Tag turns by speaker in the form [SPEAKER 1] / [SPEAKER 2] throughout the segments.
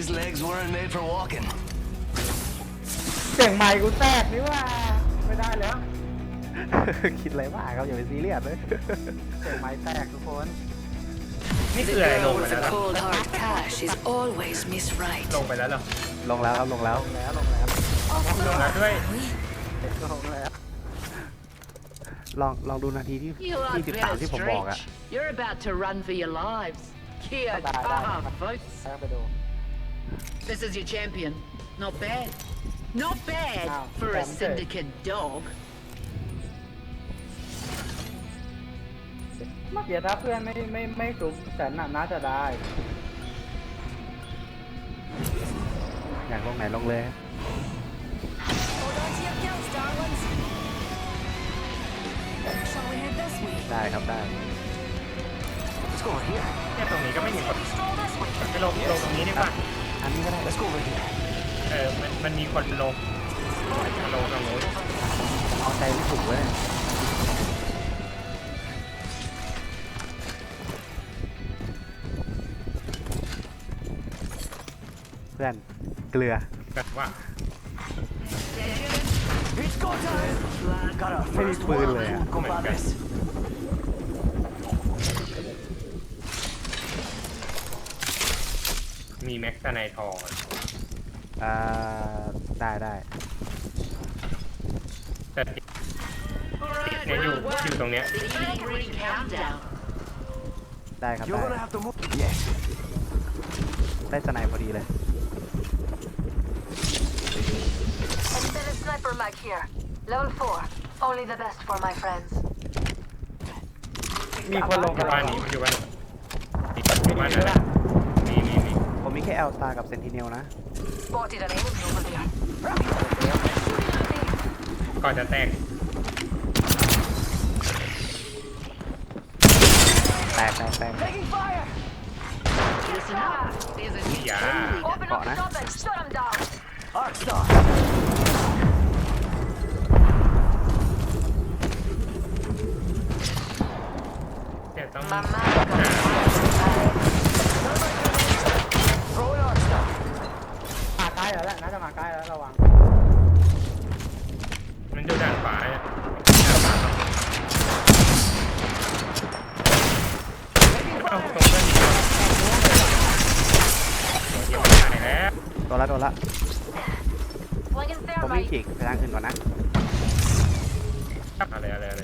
[SPEAKER 1] These legs weren't made for walking.
[SPEAKER 2] เสียงไมค์กูแตกนี่ว่า ไม่ได้แล้ว
[SPEAKER 3] คิดอะไรมากครับอย่าไปซีเรียสเลย
[SPEAKER 2] เสียงไมค์แตกทุกคน
[SPEAKER 4] นี่
[SPEAKER 1] The
[SPEAKER 4] คืออะไรล
[SPEAKER 1] girl
[SPEAKER 4] งไป
[SPEAKER 1] with
[SPEAKER 4] แล้ว
[SPEAKER 1] the
[SPEAKER 4] เหรอ
[SPEAKER 1] cold
[SPEAKER 5] Hard cash is always Miss Right.
[SPEAKER 4] ลงไปแล้วเหรอ
[SPEAKER 3] ลงแล้วครับลงแล้ว
[SPEAKER 2] ลงแล้วลงแล้ว
[SPEAKER 4] ลงแล้วด้วย
[SPEAKER 2] ลงแล้ว
[SPEAKER 3] ลองลองดูนาทีที่
[SPEAKER 6] You are
[SPEAKER 3] ที่สิบสาม
[SPEAKER 6] very
[SPEAKER 3] ที่ผมบอกอะ
[SPEAKER 6] strange. You're about to run for your lives. Kia
[SPEAKER 2] Bye, bye, bye.
[SPEAKER 6] kaha, folks.
[SPEAKER 2] แตกไปดู
[SPEAKER 6] This is your champion. Not bad. Not bad
[SPEAKER 2] Wow,
[SPEAKER 6] for a
[SPEAKER 2] damn good.
[SPEAKER 6] syndicate dog.
[SPEAKER 2] เมื่อกี้ถ้าเพื่อนไม่ไม่ไม่จุบแต่น่าน่าจะได้
[SPEAKER 3] อยากลงไหนลงเลย
[SPEAKER 5] Hold on to your gills, darlings. Shall we head this way?
[SPEAKER 3] ได้ครับได้
[SPEAKER 1] Let's go over here.
[SPEAKER 4] เนี่ยตรงนี้ก็ไม่มีคน
[SPEAKER 5] Stroll this way.
[SPEAKER 4] ไปลงลงตรงนี้ดีกว่า
[SPEAKER 3] อันนี้ก็ได้
[SPEAKER 1] Let's go over here.
[SPEAKER 4] เออมันมันมีคนลงมาลงตรงนู้น
[SPEAKER 3] เอาใจไม่ถูกเลยเพื่อนเกลือ
[SPEAKER 4] แบบว่า
[SPEAKER 1] It's go time. Got our
[SPEAKER 3] Hey,
[SPEAKER 1] first
[SPEAKER 3] puede
[SPEAKER 1] one,
[SPEAKER 3] leer.
[SPEAKER 1] compadres.
[SPEAKER 4] มีแม็กซ์ไนทอง
[SPEAKER 3] อ่าได้ได้
[SPEAKER 4] แต่เนี่ยอยู่อยู่ตรงเนี้ย
[SPEAKER 6] The evening ring countdown.
[SPEAKER 3] ได้ครับ
[SPEAKER 1] You're
[SPEAKER 3] ได้
[SPEAKER 1] gonna have to move. Yes.
[SPEAKER 3] ได้สไนพอดีเลย
[SPEAKER 5] Extended sniper mag here. Level 4. Only the best for my friends.
[SPEAKER 2] มีคนลง
[SPEAKER 4] อยู่บ้านนี้มันอยู่บ้านนี้อยู่บ้านนั่นแหละมีมีมี
[SPEAKER 3] ผมมีแค่เอลตากับเซนติเนลนะ
[SPEAKER 5] Spotted an enemy over there.
[SPEAKER 4] ก่อนจะแตก
[SPEAKER 3] แตกแตกแตก
[SPEAKER 1] Taking fire.
[SPEAKER 6] Listen up. There's a new
[SPEAKER 4] Yeah.
[SPEAKER 6] kill leader.
[SPEAKER 5] Open up
[SPEAKER 3] Got
[SPEAKER 5] the
[SPEAKER 3] it.
[SPEAKER 5] top and shut them down.
[SPEAKER 1] Arc star.
[SPEAKER 4] เดี๋ยวต้อง
[SPEAKER 5] My
[SPEAKER 2] มาใกล้แล้วแหละน่าจะมาใกล้แล้วระวัง
[SPEAKER 4] มันอยู่ด้านขวาเนี่ยเอาตรงเพื่อนอีกคนเดี๋ยวตายแล้ว
[SPEAKER 3] โดนละโดนละ
[SPEAKER 5] Flinging
[SPEAKER 3] ผมวิ่ง
[SPEAKER 5] thermite.
[SPEAKER 3] ฉีกไปทางอื่นก่อนนะ
[SPEAKER 4] อะไรอะไรอะไร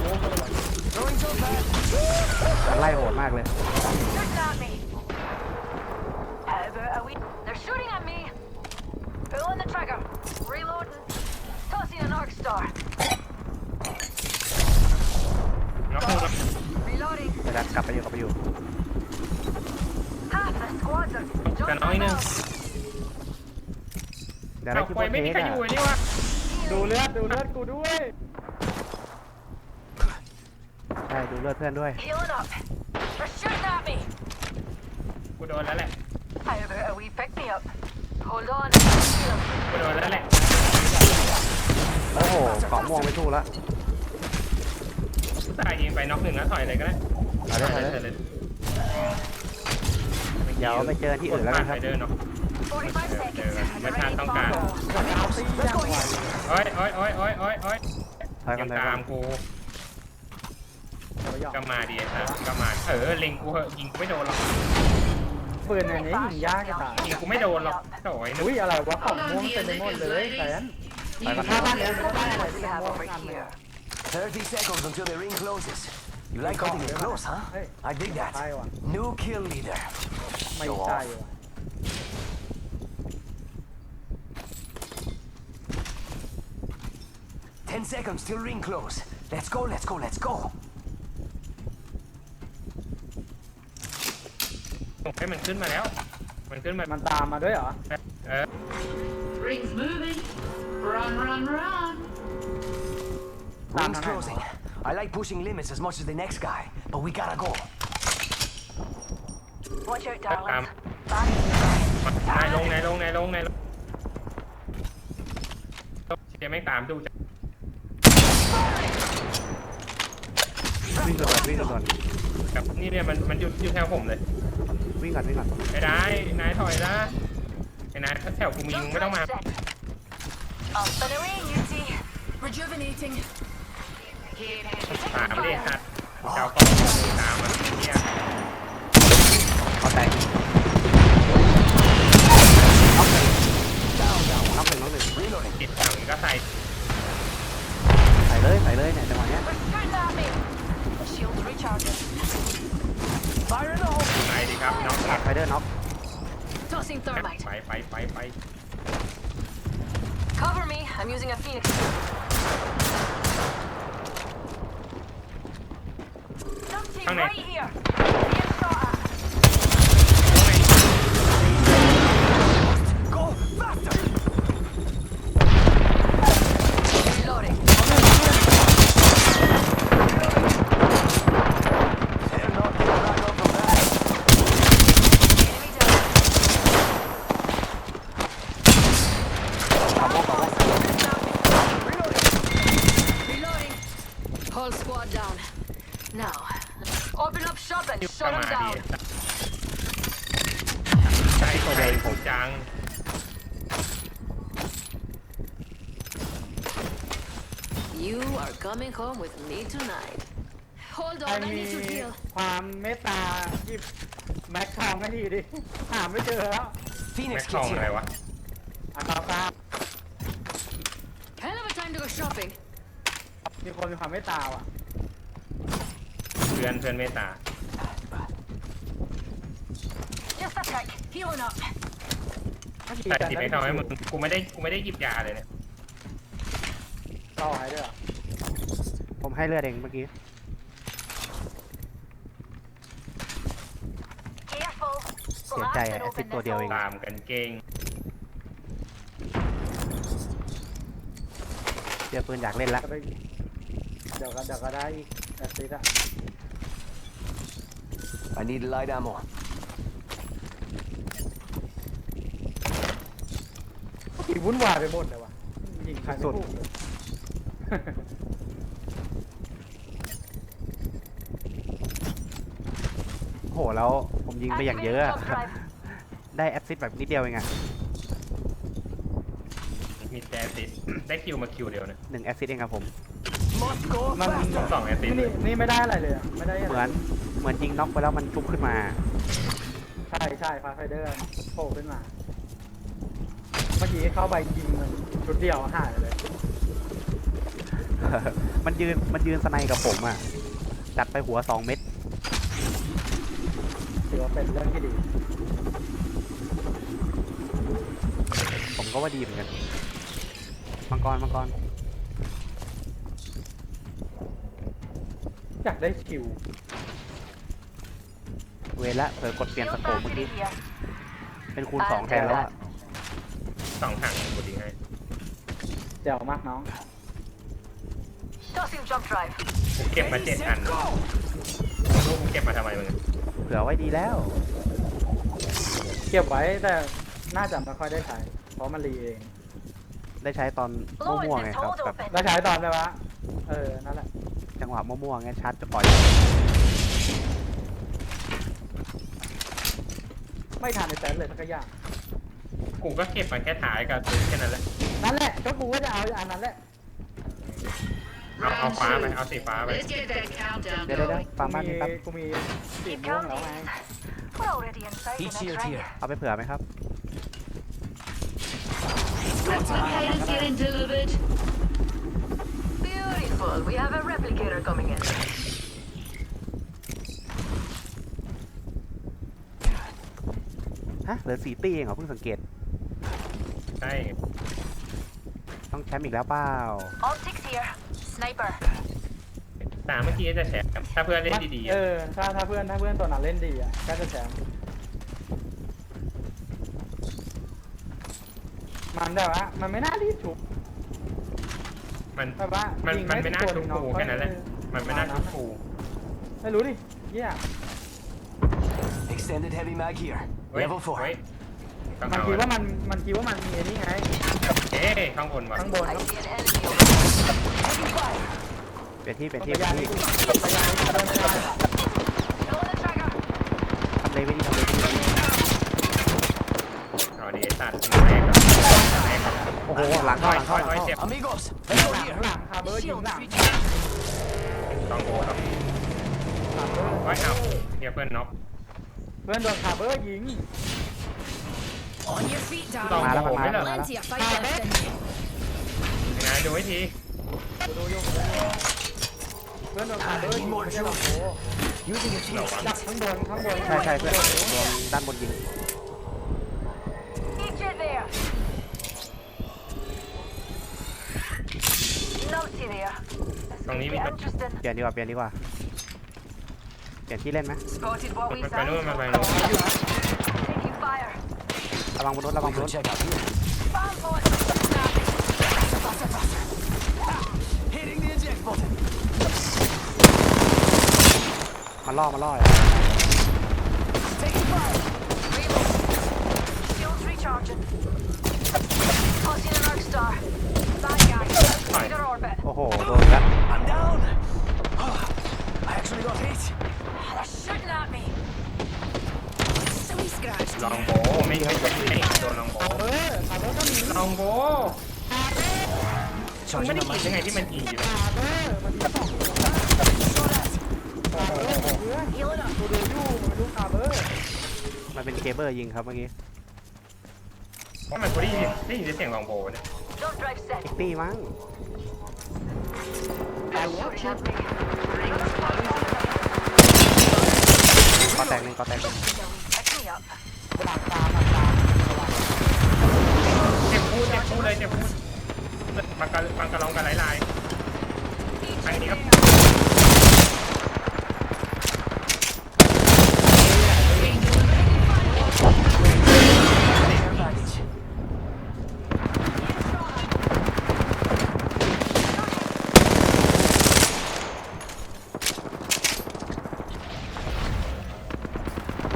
[SPEAKER 1] Throwing jump pad.
[SPEAKER 3] มันไล่โหดมากเลย
[SPEAKER 5] Shooting at me. However, are we? They're shooting at me. Pulling the trigger. Reloading. Tossing an arc star.
[SPEAKER 4] น็อกหนึ่งแล้ว
[SPEAKER 5] Reloading.
[SPEAKER 3] เดี๋ยวดันกลับไปอยู่กลับไปอยู่
[SPEAKER 5] Half the squads are
[SPEAKER 4] กัน
[SPEAKER 5] jumping
[SPEAKER 4] น้อยหนึ่ง
[SPEAKER 5] out.
[SPEAKER 3] เดี๋ยวได้
[SPEAKER 4] เอา
[SPEAKER 3] คิป
[SPEAKER 4] ไป
[SPEAKER 3] เปอร์
[SPEAKER 4] ไม่
[SPEAKER 3] เท
[SPEAKER 4] มี
[SPEAKER 3] ส
[SPEAKER 4] ใคร
[SPEAKER 3] อะ
[SPEAKER 4] อยู่ไอ้นี่วะ
[SPEAKER 2] ดูเลือดดูเลือดกูด้วย
[SPEAKER 3] ใช่ ดูเลือดเพื่อนด้วย
[SPEAKER 5] Healing up. They're shooting at me.
[SPEAKER 4] กูโดนแล้วแหละ
[SPEAKER 5] However, are we pick me up? Hold on.
[SPEAKER 4] กูโดนแล้วแหละ
[SPEAKER 3] โอ้โหเกาะม่วงไม่สู้ละ
[SPEAKER 4] กูตายยิงไปน็อกหนึ่งแล้วถอยเลยก็ได้
[SPEAKER 3] เอาเลยเอาเลย
[SPEAKER 4] เลย
[SPEAKER 3] เดี๋ยวไปเจอที่อื่นแล้วกันครับ
[SPEAKER 4] ไปเดินเนาะ
[SPEAKER 5] 45 seconds. and
[SPEAKER 4] ไม่
[SPEAKER 5] the
[SPEAKER 4] ทัน
[SPEAKER 5] ready
[SPEAKER 4] ต้อง
[SPEAKER 5] bomb
[SPEAKER 4] การ
[SPEAKER 5] roll.
[SPEAKER 2] จากเอาตียังไหว
[SPEAKER 4] โอ้ยโอ้ยโอ้ยโอ้ยโอ้ยโอ้ย
[SPEAKER 3] ถอยกั
[SPEAKER 4] ยั
[SPEAKER 3] น
[SPEAKER 4] ง
[SPEAKER 3] ถอย
[SPEAKER 4] ตา
[SPEAKER 3] กั
[SPEAKER 4] ม
[SPEAKER 3] น
[SPEAKER 4] กู
[SPEAKER 2] เดี๋ยวไปหยอ ก
[SPEAKER 4] ก็มาดีครับก็มา เออเล็งกูเหอะยิงกูไม่โดนหรอก
[SPEAKER 2] ปืนอันนี้ยิงยากจะตาย
[SPEAKER 4] ยิงกูไม่โดนหรอกโถ่ไอ้หนุ่
[SPEAKER 2] อุ้ยอะไรวะของม่วงเต็มไปหมดเลยแสน
[SPEAKER 6] You
[SPEAKER 3] Bye, bye.
[SPEAKER 2] ถ้าบ้าน
[SPEAKER 6] can
[SPEAKER 2] อื่น
[SPEAKER 6] do
[SPEAKER 2] ก็ได้
[SPEAKER 6] that.
[SPEAKER 2] อะไร
[SPEAKER 5] What do
[SPEAKER 2] ที่
[SPEAKER 5] we
[SPEAKER 2] เป็น
[SPEAKER 5] have
[SPEAKER 2] ม่วง
[SPEAKER 5] over
[SPEAKER 2] กันเลย
[SPEAKER 5] here?
[SPEAKER 1] 30 seconds until the ring closes. You like cutting it close, huh?
[SPEAKER 2] Hey.
[SPEAKER 1] I dig
[SPEAKER 2] ใช่
[SPEAKER 1] that.
[SPEAKER 2] ว่ะ
[SPEAKER 1] New kill leader.
[SPEAKER 2] ไม่
[SPEAKER 1] Show
[SPEAKER 2] ใช่
[SPEAKER 1] off.
[SPEAKER 2] ว่ะ
[SPEAKER 1] 10 seconds till ring close. Let's go, let's go, let's go.
[SPEAKER 4] ให้มันขึ้นมาแล้ว มันขึ้นมา
[SPEAKER 2] มันตามมาด้วยเหรอ
[SPEAKER 4] เออ
[SPEAKER 6] Ring's moving. Run, run, run.
[SPEAKER 2] Nah,
[SPEAKER 1] Ring's
[SPEAKER 2] nah, nah,
[SPEAKER 1] closing. I like pushing limits as much as the next guy, but we gotta go.
[SPEAKER 5] Watch out,
[SPEAKER 4] ตาม
[SPEAKER 5] darlings. Back.
[SPEAKER 4] นายลงนายลงนายลงนายลงเดี๋ยวไม่ตามดูจะ
[SPEAKER 3] วิ่งก่อนวิ่งก่อน
[SPEAKER 4] กับนี่เนี่ยมันมันอยู่อยู่แถวผมเลย
[SPEAKER 3] วิ่งก่อนวิ่งก่อน
[SPEAKER 4] ไอ้ได้ นายถอยนะไอ้นายถ้าแถวกูมีมึงไม่ต้องมา
[SPEAKER 5] set. I'll spin a ring, you see.
[SPEAKER 6] Rejuvenating.
[SPEAKER 4] ตามดิฮัดเจ้าก็ตามมาเนี่ย
[SPEAKER 3] เอาแต่น็อกหนึ่งน็อกหนึ่งน็อกหนึ่ง
[SPEAKER 1] Reloading.
[SPEAKER 4] ติดถังก็ใส่
[SPEAKER 3] ใส่เลยใส่เลยเนี่ยจังหวะเนี้ย
[SPEAKER 5] We're shooting at me. Shields recharging.
[SPEAKER 1] Fire in the hole.
[SPEAKER 4] ไปดิครับน้องหลัก
[SPEAKER 3] ไฟเดอร์น็อก
[SPEAKER 5] Tossing thermite.
[SPEAKER 4] ไปไปไปไป
[SPEAKER 5] Cover me. I'm using a phoenix. Something
[SPEAKER 4] Come
[SPEAKER 5] right
[SPEAKER 4] here.
[SPEAKER 5] Whole squad down. Now, open up shop and
[SPEAKER 4] ก็
[SPEAKER 5] shut
[SPEAKER 4] มา
[SPEAKER 5] them
[SPEAKER 4] ดิ
[SPEAKER 5] down.
[SPEAKER 4] ใช่ใช่ผมจัง
[SPEAKER 5] You are coming home with me tonight. Hold
[SPEAKER 2] ใคร
[SPEAKER 5] on, I
[SPEAKER 2] มี
[SPEAKER 5] need to heal.
[SPEAKER 2] ความเมตตาหยิบแม็กทองให้ทีดิ หาไม่เจอแล้ว
[SPEAKER 4] แม็
[SPEAKER 1] Phoenix
[SPEAKER 4] กทอง
[SPEAKER 1] kits
[SPEAKER 4] อะไร
[SPEAKER 1] here.
[SPEAKER 4] วะ
[SPEAKER 2] อ่ะครับครับ
[SPEAKER 5] Hell of a time to go shopping.
[SPEAKER 2] มีคนมีความเมตตาว่ะ
[SPEAKER 4] เพื่อนเพื่อนเมตตา
[SPEAKER 5] Just a sec. Healing up.
[SPEAKER 2] ถ้าขี่
[SPEAKER 4] แต่
[SPEAKER 2] กัน
[SPEAKER 4] ติดแม็กทองให้มึงกูไม่ได้กูไม่ได้หยิบยาเลยเนี่ย
[SPEAKER 2] ต่อให้ด้วยเหรอ
[SPEAKER 3] ผมให้เลือดเองเมื่อกี้
[SPEAKER 5] Careful.
[SPEAKER 3] เสียใจอะแอสซิดตัวเดียวเอง
[SPEAKER 4] ตามกันเก่ง
[SPEAKER 3] เจอปืนอยากเล่นแล้ว
[SPEAKER 2] จะไป เดี๋ยวก็เดี๋ยวก็ได้อีกแอสซิดอะ
[SPEAKER 1] I need light ammo.
[SPEAKER 2] ขี่วุ่นวายไปหมดเลยว่ะยิงใครไม่
[SPEAKER 3] สุด
[SPEAKER 2] ถูกเลย
[SPEAKER 3] โหแล้ว ผมยิงไปอย่างเยอะอะ
[SPEAKER 5] Activating jump drive.
[SPEAKER 3] ได้แอสซิดแบบนิดเดียวเองอะ
[SPEAKER 4] มีแต่ติดได้คิวมาคิวเดียวเนี่ย
[SPEAKER 3] หนึ่งแอสซิดเองครับผม
[SPEAKER 1] Must go
[SPEAKER 2] มัน
[SPEAKER 1] faster.
[SPEAKER 4] สองแอตติด
[SPEAKER 2] นี่นี่ไม่ได้อะไรเลยอะไม่ได้ะไร
[SPEAKER 3] เหมือนเหมือนยิงน็อกไปแล้วมันชุบขึ้นมา
[SPEAKER 2] ใช่ใช่ฟาไฟเดอร์โผล่ขึ้นมา เมื่อกี้เข้าไปยิงมันชุดเดียวหายเลย
[SPEAKER 3] มันยืนมันยืนสไนกับผมอะจัดไปหัวสองเม็ด
[SPEAKER 2] ถือว่าเป็นเรื่องที่ดี
[SPEAKER 3] ผมก็ว่าดีเหมือนกันมังกรมังกร
[SPEAKER 2] อยากได้คิว
[SPEAKER 3] เวลละเผลอกดเปลี่ยนส
[SPEAKER 5] Shield
[SPEAKER 3] โคปเมื่อ
[SPEAKER 5] battery
[SPEAKER 3] กี้
[SPEAKER 5] here.
[SPEAKER 3] เป็นคูณสองแทนแล้วอะ
[SPEAKER 4] สองถังกูดีให้
[SPEAKER 2] เจ๋วมากน้อง
[SPEAKER 5] Tossing jump drive.
[SPEAKER 4] กูเก็บมาเจ็ดอันลูกมึงเก็บมาทำไมมึง
[SPEAKER 3] เผื่อไว้ดีแล้ว
[SPEAKER 2] เก็บไว้แต่น่าจะไม่ค่อยได้ใช้เพราะมันรีเอง
[SPEAKER 3] ได้ใช้ตอน
[SPEAKER 5] Blow
[SPEAKER 3] มั่ว
[SPEAKER 5] it
[SPEAKER 3] ๆ ไง
[SPEAKER 5] and
[SPEAKER 3] ครับ
[SPEAKER 5] hold
[SPEAKER 3] แบบ
[SPEAKER 5] open.
[SPEAKER 2] แล้วใช้ตอนไหนวะ เออ นั่นแหละ
[SPEAKER 3] จังหวะมั่วๆไงชาร์จจะปล่อย
[SPEAKER 2] ไม่ทันในแซนเลยสักอย่าง
[SPEAKER 4] กูก็เก็บมาแค่ถ่ายกับซื้อแค่นั้นแหละ
[SPEAKER 2] นั่นแหละก็กูก็จะเอาอันนั้นแหละ
[SPEAKER 4] เอาเอาฟ้าไป เอาสีฟ้าไป
[SPEAKER 6] Let's get that countdown
[SPEAKER 3] เดี๋ยวเดี๋ยว
[SPEAKER 6] going.
[SPEAKER 3] เดี๋ยวฟาร์มบ้าน
[SPEAKER 2] มี
[SPEAKER 3] นี่ครับ
[SPEAKER 2] กูมีสี
[SPEAKER 5] Keep
[SPEAKER 2] ม่วงแล้ว
[SPEAKER 5] counting.
[SPEAKER 2] ไง
[SPEAKER 5] We're already inside the
[SPEAKER 1] Heat
[SPEAKER 5] next
[SPEAKER 1] shield
[SPEAKER 5] ring.
[SPEAKER 1] here.
[SPEAKER 3] เอาไปเผื่อไหมครับ
[SPEAKER 6] Replicators getting delivered.
[SPEAKER 5] Beautiful. We have a replicator coming in.
[SPEAKER 3] ฮะเหลือสี่ตีเองเหรอเพิ่งสังเกต
[SPEAKER 4] ใช่
[SPEAKER 3] ต้องแชมป์อีกแล้วเปล่า
[SPEAKER 5] Optics here. Sniper.
[SPEAKER 4] ตามเมื่อกี้จะแชร์ถ้าเพื่อนเล่นดีๆ
[SPEAKER 2] เอ
[SPEAKER 4] อะ
[SPEAKER 2] อถ้าถ้าเพื่อนถ้าเพื่อนตัวนั้นเล่นดีอะก็จะแชมป์มันแต่ว่ามันไม่น่ารีบฉุบ
[SPEAKER 4] มัน
[SPEAKER 2] แต่ว่า
[SPEAKER 4] มัน
[SPEAKER 2] ยิง
[SPEAKER 4] มัน
[SPEAKER 2] ไม่
[SPEAKER 4] ไม่น่า
[SPEAKER 2] ตัว
[SPEAKER 4] ชุบ
[SPEAKER 2] หนึ่ง
[SPEAKER 4] กู
[SPEAKER 2] เนาะ
[SPEAKER 4] แค่นั้นแหละ มันไม่น่าชุบกู
[SPEAKER 2] ไม่รู้ดิเยี่ย
[SPEAKER 1] Extended heavy mag here.
[SPEAKER 4] เฮ้ย
[SPEAKER 1] Level
[SPEAKER 4] เฮ้ย
[SPEAKER 1] 4.
[SPEAKER 4] ต้อง
[SPEAKER 2] มัน
[SPEAKER 4] เอา
[SPEAKER 2] คิดว่ามันมันคิดว่ามันมีไอ้นี่ไง
[SPEAKER 4] เอ๊ะข้างบนว่ะ
[SPEAKER 2] ข้างบน
[SPEAKER 5] I
[SPEAKER 2] ก็
[SPEAKER 5] see an enemy over there. Taking fire.
[SPEAKER 3] เปลี่ยนที่เปลี่ยนที่
[SPEAKER 2] ระ
[SPEAKER 3] เปลี่
[SPEAKER 2] ยะ
[SPEAKER 3] ยน
[SPEAKER 2] นี้
[SPEAKER 3] ที่
[SPEAKER 2] ระยะนี้เดินไม่ได้
[SPEAKER 3] เลไม่ดีทำเลไม่ดี
[SPEAKER 4] เอาดีไอ้สัตว์แรงกับแรงกับ
[SPEAKER 3] โอ้โหหลัง
[SPEAKER 4] ถ
[SPEAKER 3] เข้า
[SPEAKER 4] อย
[SPEAKER 3] หลัง
[SPEAKER 4] ถ
[SPEAKER 3] เข้า
[SPEAKER 4] อย
[SPEAKER 3] หลัง
[SPEAKER 4] ถอย
[SPEAKER 3] เข้า
[SPEAKER 1] Amigos, let's go
[SPEAKER 2] หลัง
[SPEAKER 1] here.
[SPEAKER 2] หลังคาเบอร์ยิงหลัง
[SPEAKER 4] ลองโบครับ
[SPEAKER 2] คาเบอร์
[SPEAKER 4] ไว้เอาเฮียเพื่อนน็อก
[SPEAKER 2] เพื่อนโดนคาเบอร์ยิง
[SPEAKER 7] On your feet,
[SPEAKER 4] ลอง
[SPEAKER 7] darling.
[SPEAKER 3] มาแล้ว
[SPEAKER 4] โบ
[SPEAKER 3] มันมา
[SPEAKER 4] ไม่
[SPEAKER 3] แล้ว
[SPEAKER 4] เหรอ
[SPEAKER 3] มาแล้ว
[SPEAKER 7] Plenty of fight left in you.
[SPEAKER 4] ยังไงดูให้ที
[SPEAKER 2] กูดูอยู่กูดูอยู่เพื่อนโดนคาเบอร์ยิงไม่ใช่หรอกโอ้
[SPEAKER 1] Using a
[SPEAKER 4] หรอ
[SPEAKER 1] shield.
[SPEAKER 4] วะ
[SPEAKER 2] ดักข้างบนข้างบน
[SPEAKER 3] ใช่ใช่เพื่อนรวมด้านบนยิง
[SPEAKER 4] ตรงนี้มี
[SPEAKER 5] Be
[SPEAKER 4] ตัว
[SPEAKER 5] interesting.
[SPEAKER 3] เปลี่ยนดีกว่าเปลี่ยนดีกว่าเปลี่ยนที่เล่นไหม
[SPEAKER 5] Spotted what
[SPEAKER 4] มัน
[SPEAKER 5] we
[SPEAKER 4] ไปนู่น
[SPEAKER 5] found.
[SPEAKER 4] มันไปนู่น
[SPEAKER 5] Taking fire.
[SPEAKER 3] ระวังบนรถระวังบนร
[SPEAKER 1] Good
[SPEAKER 3] ถ
[SPEAKER 1] check out here.
[SPEAKER 5] Bomb point.
[SPEAKER 1] Hitting the eject button.
[SPEAKER 3] มาล่อมาล่อ
[SPEAKER 1] Taking fire.
[SPEAKER 5] Reload. Shields recharging. Tossing an arc star. Bad guy. Leader orbit.
[SPEAKER 3] โอ้โห โดนแล้ว
[SPEAKER 1] I'm down. I actually got hit.
[SPEAKER 5] They're shooting at me.
[SPEAKER 7] So he scratched
[SPEAKER 4] ลอง
[SPEAKER 7] you.
[SPEAKER 4] โบไม่ไม่ไม่โดนลองโบ
[SPEAKER 2] คาเบอร์คาเบอร์ก็มี
[SPEAKER 4] ลองโบมึงไม่
[SPEAKER 1] Charging
[SPEAKER 4] ได้
[SPEAKER 1] on
[SPEAKER 4] ยิ
[SPEAKER 1] my
[SPEAKER 4] นยังไงที่มันยิงอยู่
[SPEAKER 2] คาเบอร์มันมีสองตัวคาเบอร์เพื่อน
[SPEAKER 5] Healing up.
[SPEAKER 2] กูดูอยู่มันดูคาเบอร์
[SPEAKER 3] มันเป็นเคเบิลยิงครับเมื่อกี้
[SPEAKER 4] ว่ามันกูได้ยินได้ยินเสียงลองโบเนี่ย
[SPEAKER 5] Jump drive set.
[SPEAKER 3] เอ็กตี้มั้ง
[SPEAKER 5] They're shooting at me.
[SPEAKER 3] กอแตกหนึ่งกอแตกหนึ่ง
[SPEAKER 5] Pick me up.
[SPEAKER 2] หลังตามหลังตาม
[SPEAKER 4] เจ็บพูดเจ็บพูดเลยเจ็บพูดมันกระมันกระลองกันหลายๆอันนี้ก็
[SPEAKER 1] Care package.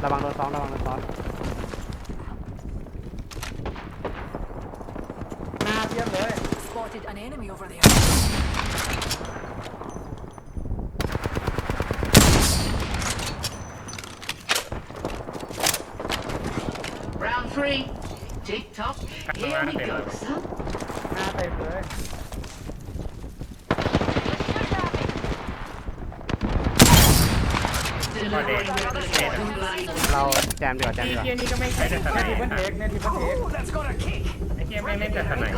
[SPEAKER 3] ระวังโดนซ้อมระวังโดนซ้อม
[SPEAKER 2] หน้าเทียบเลย
[SPEAKER 7] Spotted an enemy over there.
[SPEAKER 6] Round three. Tick tock. Here we go, son.
[SPEAKER 2] หน้าเต็มเลย
[SPEAKER 6] delivery with a second blade.
[SPEAKER 3] เราแจมดีกว่าแจมดีกว่า
[SPEAKER 4] เทียนี่ก็ไม่ใช่แต่ส
[SPEAKER 2] ใน
[SPEAKER 4] น
[SPEAKER 2] ทีมเพิลเทคในทีมเพิลเทค
[SPEAKER 4] ไอ้เทียไม่เล่นแต่สนาย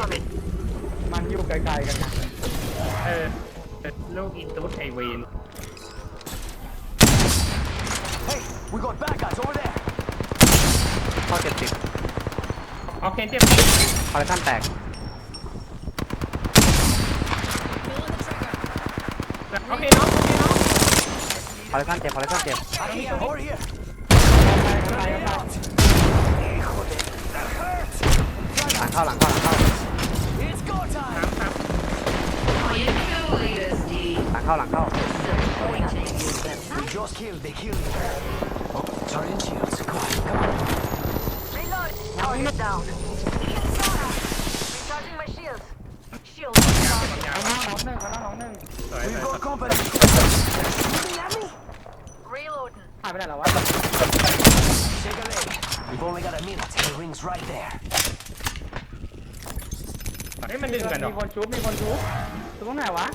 [SPEAKER 2] มันอยู่ไกลๆกันนะ
[SPEAKER 4] เออลูกอีตุ๊ดไอเวน
[SPEAKER 1] Hey, we got bad guys over there.
[SPEAKER 3] เข้าเจ็ดสิบ
[SPEAKER 4] โอเคเจ็บ
[SPEAKER 3] คอลเลคชันแตก
[SPEAKER 7] Pulling the trigger.
[SPEAKER 4] โอเคเนาะโอเคเนาะ
[SPEAKER 3] คอลเลคชันเจ็บคอลเลคชันเจ็บ
[SPEAKER 1] I hear, over here.
[SPEAKER 2] กันไปกันไปกันไป
[SPEAKER 1] Híjole, that hurt.
[SPEAKER 3] หลังเข้าหลังเข้าหลังเข้า
[SPEAKER 1] It's go time.
[SPEAKER 4] ครับ
[SPEAKER 6] How you doing, Steve?
[SPEAKER 3] หลังเข้าหลังเข้า
[SPEAKER 6] Disappointing you, but
[SPEAKER 1] We just killed the kill leader. Oh, charging shields. Come on, come on.
[SPEAKER 5] Reload. Target down. Recharging my shields. Shield.
[SPEAKER 4] ยาว
[SPEAKER 2] ข้างหน้าน้องหนึ่งข้างหน้าน้องหนึ่ง
[SPEAKER 4] สวย
[SPEAKER 1] We've
[SPEAKER 4] สวย
[SPEAKER 1] got company. Shooting at me.
[SPEAKER 5] Reloading.
[SPEAKER 2] หายไปไหนแล้ววะ
[SPEAKER 1] Take a leg. We've only got a minute. The ring's right there.
[SPEAKER 4] เฮ้ยมันดึงกันเหร
[SPEAKER 2] มี
[SPEAKER 4] อ
[SPEAKER 2] คนชุบมีคนชุบตรงไหนวะ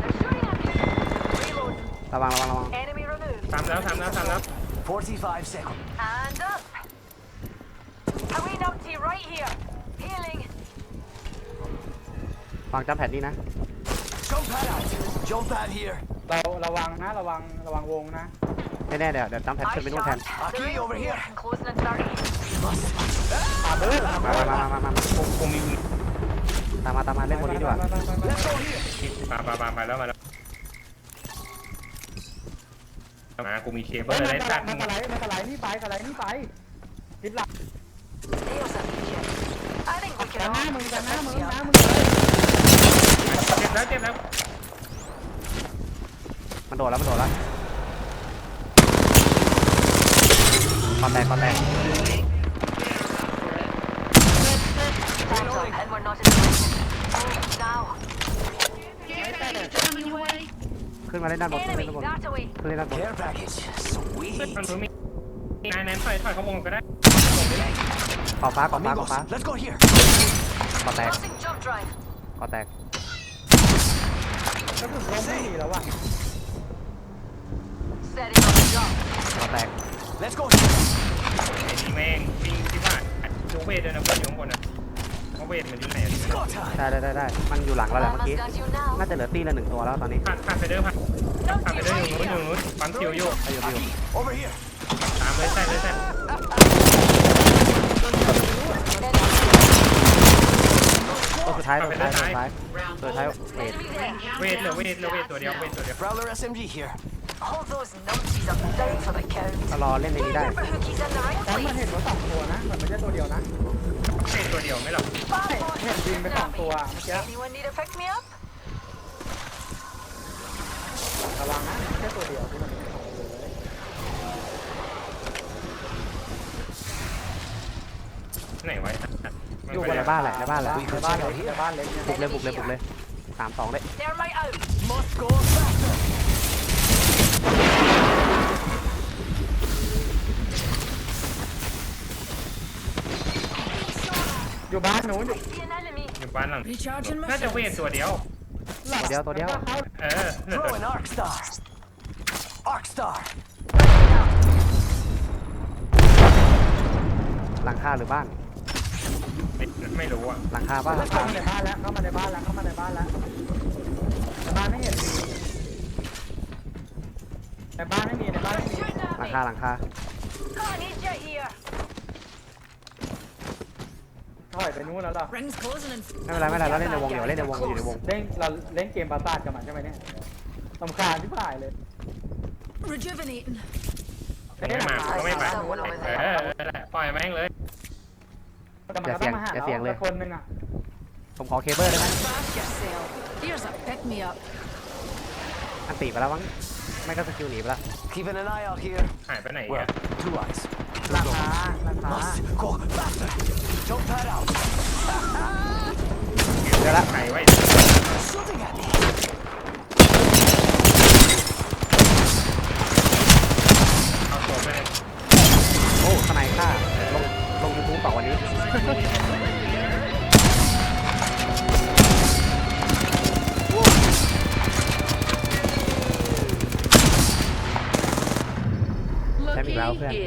[SPEAKER 5] They're shooting at me. Reloading.
[SPEAKER 3] ระวังระวังระวัง
[SPEAKER 5] Enemy removed.
[SPEAKER 4] ทำแล้วทำแล้วทำแล้ว
[SPEAKER 1] 45 seconds.
[SPEAKER 5] And up. Away numpty right here. Healing.
[SPEAKER 3] วางจัมแพดนี่นะ
[SPEAKER 1] Jump pad out. Jump pad here.
[SPEAKER 2] เราระวังนะระวังระวังวงนะ
[SPEAKER 3] ไม่แน่เดี๋ยวเดี๋ยวจัมแพด
[SPEAKER 5] I
[SPEAKER 3] ขึ้นไปนู่นแทน
[SPEAKER 5] shot.
[SPEAKER 1] Aki,
[SPEAKER 5] They're
[SPEAKER 1] over here.
[SPEAKER 5] Closing in 30.
[SPEAKER 1] Must.
[SPEAKER 2] คาเบอร์คาเบ
[SPEAKER 3] มา
[SPEAKER 2] อร์
[SPEAKER 3] มามามามามา
[SPEAKER 4] กูกูมี
[SPEAKER 3] ตามมาตามมาเล่นบนนี้ดีกว่า
[SPEAKER 1] Let's go here.
[SPEAKER 4] ปาปาปาไปแล้วมาแล้วมากูมีเคเบิ
[SPEAKER 2] เฮ้
[SPEAKER 4] ล
[SPEAKER 2] ย
[SPEAKER 4] อะไร
[SPEAKER 2] มัน
[SPEAKER 4] ตั
[SPEAKER 2] ส
[SPEAKER 4] ด
[SPEAKER 2] ไลด์มันสไลด์มันสไลด์นี่ไปสไลด์นี่ไปติดหลัก
[SPEAKER 5] Nails up, Jim. I think we
[SPEAKER 2] แต่
[SPEAKER 5] can
[SPEAKER 2] หน้า
[SPEAKER 5] all
[SPEAKER 2] มึงแต่หน้ามึง
[SPEAKER 5] Yeah.
[SPEAKER 2] หน้ามึงเลย
[SPEAKER 4] เจ็บแล้วเจ็บแล้ว
[SPEAKER 3] มันโดดแล้วมันโดดแล้วคอแตกคอแตก
[SPEAKER 5] Time's up, and we're not in the Move now.
[SPEAKER 6] Get out, down your way.
[SPEAKER 3] ขึ้นมาเล่นด้านบนขึ้นมา
[SPEAKER 5] Enemy
[SPEAKER 3] เล่นด้านบน
[SPEAKER 5] that away.
[SPEAKER 3] ขึ้นเล่นด้านบน
[SPEAKER 1] Care package.
[SPEAKER 4] เพื่อน
[SPEAKER 1] Sweet.
[SPEAKER 4] มันรู้มีนายนายถอยถอยเข้าวงก็ได้
[SPEAKER 3] ก่อฟ้าก่อฟ้าก่อ
[SPEAKER 1] Amigos,
[SPEAKER 3] ฟ้า
[SPEAKER 1] let's go here.
[SPEAKER 3] ก่อแตก
[SPEAKER 5] Crossing jump drive.
[SPEAKER 3] ก่อแตก
[SPEAKER 2] ก็คือล้มไม่มีแล้วว่ะ
[SPEAKER 5] Setting up the jump.
[SPEAKER 3] ก่อแตก
[SPEAKER 1] Let's go here.
[SPEAKER 4] ไอ้นี่แม่งจริงที่ว่าดูเวทด้วยนะเพื่อนอยู่ข้างบนนะเขาเวทมันอยู่ไหนอะ
[SPEAKER 1] Go time.
[SPEAKER 3] ได้ได้ได้ได้มันอยู่หลังเราแหละเมื่อ
[SPEAKER 5] Almost
[SPEAKER 3] กี้
[SPEAKER 5] got you now.
[SPEAKER 3] น่าจะเหลือตีละหนึ่งตัวแล้วตอนนี้
[SPEAKER 4] ผ่านผ่านไปเด้อผ่านผ่านไปเด้ออยู่นู้นอยู่นู้นปั๊มคิวอยู่
[SPEAKER 3] ไปอยู่ไปอยู่
[SPEAKER 1] Aquí, over here.
[SPEAKER 4] ตามเลยใช่เลยใช่
[SPEAKER 3] ตัวสุดท้ายตัวสุดท้ายตัวสุดท้าย
[SPEAKER 6] Round
[SPEAKER 3] ตัวสุดท้าย
[SPEAKER 6] four.
[SPEAKER 3] เวท
[SPEAKER 5] Enemy there.
[SPEAKER 4] เวทเหลือเวทเหลือเวทตัวเดียวเวทตัวเดียว
[SPEAKER 1] Prowler SMG here.
[SPEAKER 5] All those numpties are down for the count.
[SPEAKER 3] ก็รอเล่นในนี้ได้
[SPEAKER 5] Remember Hookie's in the right
[SPEAKER 2] แต่มัน
[SPEAKER 5] place.
[SPEAKER 2] เห็นว่าสองตัวนะมันไม่ใช่ตัวเดียวนะ
[SPEAKER 4] เวทตัวเดียวไม่หรอก
[SPEAKER 5] Bad
[SPEAKER 2] เห็น
[SPEAKER 5] boys
[SPEAKER 2] บินไป
[SPEAKER 5] shooting
[SPEAKER 2] สอง
[SPEAKER 5] at
[SPEAKER 2] ตัว
[SPEAKER 5] me.
[SPEAKER 2] เมื่อกี้
[SPEAKER 5] Anyone need a pick me up?
[SPEAKER 2] ระวังนะไม่ใช่ตัวเดียวที่มันเป็นสองตัวเลย
[SPEAKER 4] ไหนไว้
[SPEAKER 2] อยู่บน
[SPEAKER 3] ในบ้านแหละในบ้านแหละ
[SPEAKER 2] ในบ้านเล็กในบ้านเล็กเนี่ย
[SPEAKER 3] บุกเลยบุกเลยบุกเลยสามสองเลย
[SPEAKER 5] Thermite out.
[SPEAKER 1] Must go faster.
[SPEAKER 2] อยู่บ้านหนูอยู่
[SPEAKER 5] See an enemy.
[SPEAKER 4] อยู่บ้านหลัง
[SPEAKER 7] Recharging my
[SPEAKER 4] น่าจะเวท
[SPEAKER 7] shields.
[SPEAKER 4] ตัวเดียว
[SPEAKER 3] ตัวเดียวตัวเดียว
[SPEAKER 2] มันก็เข้า
[SPEAKER 4] เออเหลือ
[SPEAKER 1] Throw
[SPEAKER 4] ตัว
[SPEAKER 1] an arc star. Arc star.
[SPEAKER 3] หลังคาหรือบ้าน
[SPEAKER 4] ไม่รู้อะ
[SPEAKER 3] หลังคาบ้านหลัง
[SPEAKER 2] เข้า
[SPEAKER 3] คา
[SPEAKER 2] มาในบ้านแล้วเข้ามาในบ้านแล้วเข้ามาในบ้านแล้วในบ้านไม่เห็นมีในบ้านไม่มีในบ้านไม่มี
[SPEAKER 5] Shooting
[SPEAKER 3] หลัง
[SPEAKER 5] at
[SPEAKER 3] คา
[SPEAKER 5] me.
[SPEAKER 3] หลังคา
[SPEAKER 5] Come on, need you here.
[SPEAKER 2] ถอยไปนู้นแล้วเหรอ
[SPEAKER 7] Rings closing in.
[SPEAKER 3] ไม่เป็นไรไม่เป็นไรเราเล่นในวงอยู่เล่นในวงอยู่ในวง
[SPEAKER 2] เล่นเราเล่นเกมปราสาทกันมาใช่ไหมเนี่ยสำคัญที่ผ่ายเลย
[SPEAKER 7] Rejuvenating.
[SPEAKER 4] ไม่มาก็ไม่มาเออปล่อยแม่งเลย
[SPEAKER 2] แต่มันก็ต้องมาหาเราแต่คนหนึงอะ
[SPEAKER 3] ผมขอเคเบิลได้ไหม
[SPEAKER 7] Back yourself. Here's a pick me up.
[SPEAKER 3] อันตีไปแล้วมั้งไม่ก็สกิลหนีไปแล้ว
[SPEAKER 1] Keeping an eye out here.
[SPEAKER 4] หายไปไหน
[SPEAKER 1] Well,
[SPEAKER 4] อะ
[SPEAKER 1] two eyes.
[SPEAKER 2] ราคาราคา
[SPEAKER 1] Must go faster. Jump that out.
[SPEAKER 3] เดี๋ยวละ
[SPEAKER 4] ไขไว้
[SPEAKER 1] Shooting at me.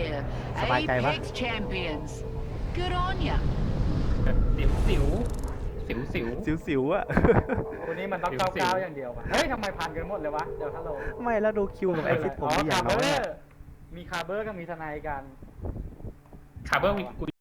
[SPEAKER 6] Here.
[SPEAKER 3] Sabay kayo ba?
[SPEAKER 6] Apex champions. Good on ya.
[SPEAKER 4] สิวสิวสิวสิว
[SPEAKER 3] สิวๆอะ
[SPEAKER 2] วันนี้มันต้อง
[SPEAKER 4] สิว
[SPEAKER 2] เก้า
[SPEAKER 4] สิว
[SPEAKER 2] เก้าอย่างเดียวว่ะเฮ้ยทำไมพันกันหมดเลยวะ เดี๋ยวฮัลโหล
[SPEAKER 3] ไม่แล้วดูคิวกับไอซิดผม
[SPEAKER 2] อ๋อ
[SPEAKER 3] มีอย่า
[SPEAKER 2] คางร์เบ
[SPEAKER 3] น้
[SPEAKER 2] อ
[SPEAKER 3] อยอะ
[SPEAKER 2] ร์มีคาร์เบอร์กับมีทนายกัน
[SPEAKER 4] คาร์เบอร์กู